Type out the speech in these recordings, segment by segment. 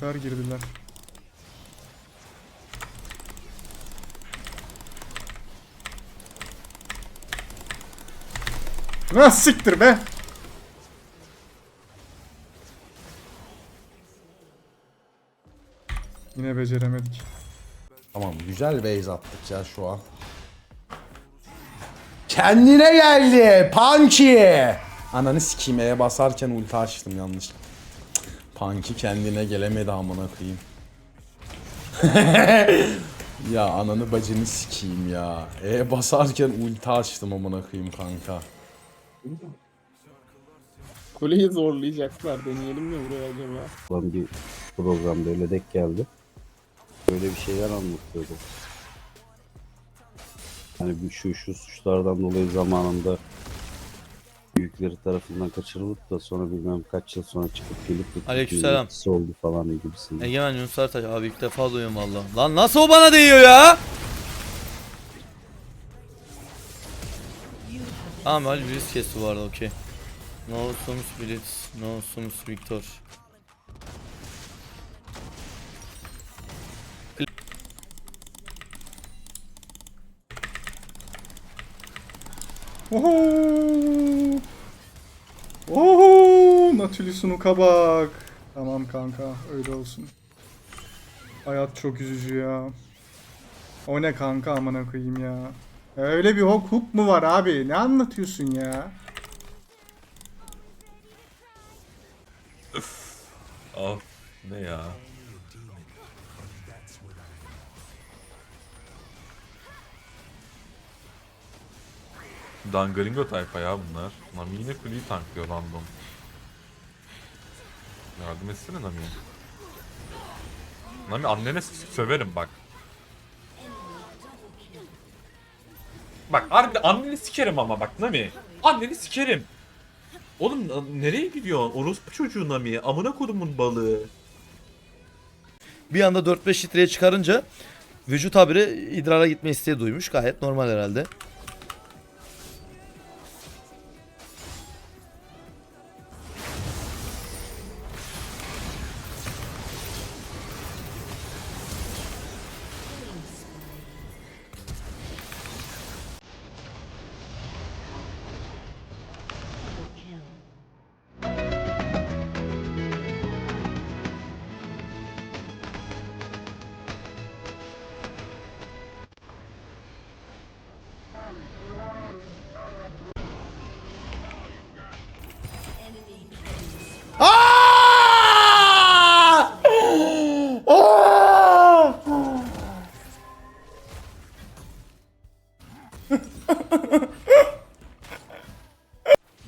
sefer girdiler. Ha siktir be. Yine beceremedik. Tamam güzel base attık ya şu an. Kendine geldi. Punky. Ananı sikeyim E'ye basarken ulti açtım yanlış. Punky kendine gelemedi amına koyayım. ya ananı bacını sikeyim ya. E basarken ulti açtım amına koyayım kanka. Kuleyi zorlayacaklar. Deneyelim mi buraya acaba? olan bir programda öyle denk geldi. Böyle bir şeyler anlatıyordu. Hani bu şu şu suçlardan dolayı zamanında büyükleri tarafından kaçırılıp da sonra bilmem kaç yıl sonra çıkıp gelip de Aleykümselam. Türkiye'nin oldu falan gibisinden. Egemen Yunus Artaş abi ilk defa duyuyorum valla. Lan nasıl o bana değiyor ya? Tamam Ali virüs kesti bu arada okey. No Sumus Blitz, No Sumus Victor. Oho! Nautilus'un uka bak. Tamam kanka öyle olsun. Hayat çok üzücü ya. O ne kanka amına koyayım ya. Öyle bir hook hook mu var abi? Ne anlatıyorsun ya? Of ne ya? Dangaringo tayfa ya bunlar. Nami yine kuleyi tanklıyor random. Yardım etsene Nami'ye. Nami annene söverim bak. Bak harbi anneni sikerim ama bak Nami. Anneni sikerim. Oğlum nereye gidiyorsun? Orospu çocuğu Nami. Amına kodumun balığı. Bir anda 4-5 litreye çıkarınca vücut habire idrara gitme isteği duymuş. Gayet normal herhalde.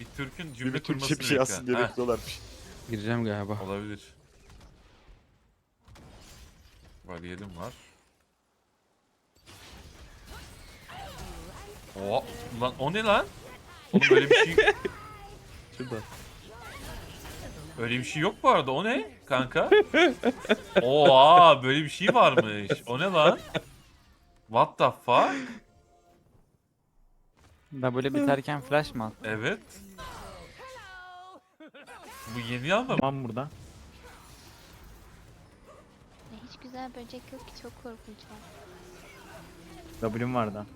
Bir Türk'ün cümle Bir kurması Türkçe bir şey bekle. yazsın diye Heh, bekliyorlarmış. Gireceğim galiba. Olabilir. Bariyerim var. O lan o ne lan? Oğlum böyle bir şey Şurada. öyle bir şey yok bu arada. O ne kanka? Oha böyle bir şey varmış. O ne lan? What the fuck? W biterken flash mı attı? Evet. Bu yeni ama Tamam burada. Hiç güzel böcek yok ki çok korkunç var. W'm vardı.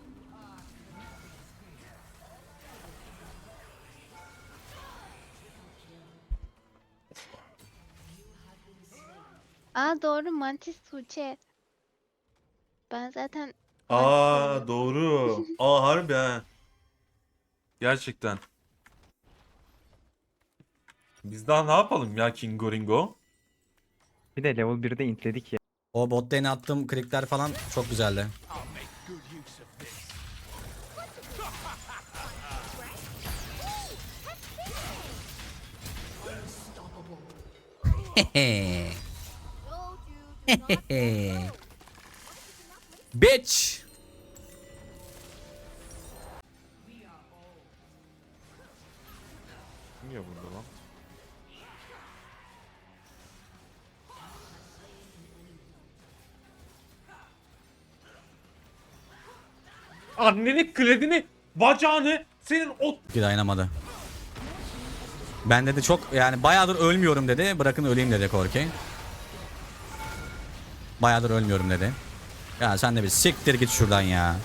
Aa doğru Mantis Tuğçe. Ben zaten Aa doğru. Aa harbi ha. Gerçekten. Biz daha ne yapalım ya Kingo Ringo? Bir de level 1'de intledik ya. O bot lane'e attığım klikler falan çok güzeldi. Bitch. Niye burada lan? Annenin kredini, bacağını, senin o Bir dayanamadı. Ben dedi çok yani bayağıdır ölmüyorum dedi. Bırakın öleyim dedi Korki. Bayağıdır ölmüyorum dedi. Ya sen de bir siktir git şuradan ya.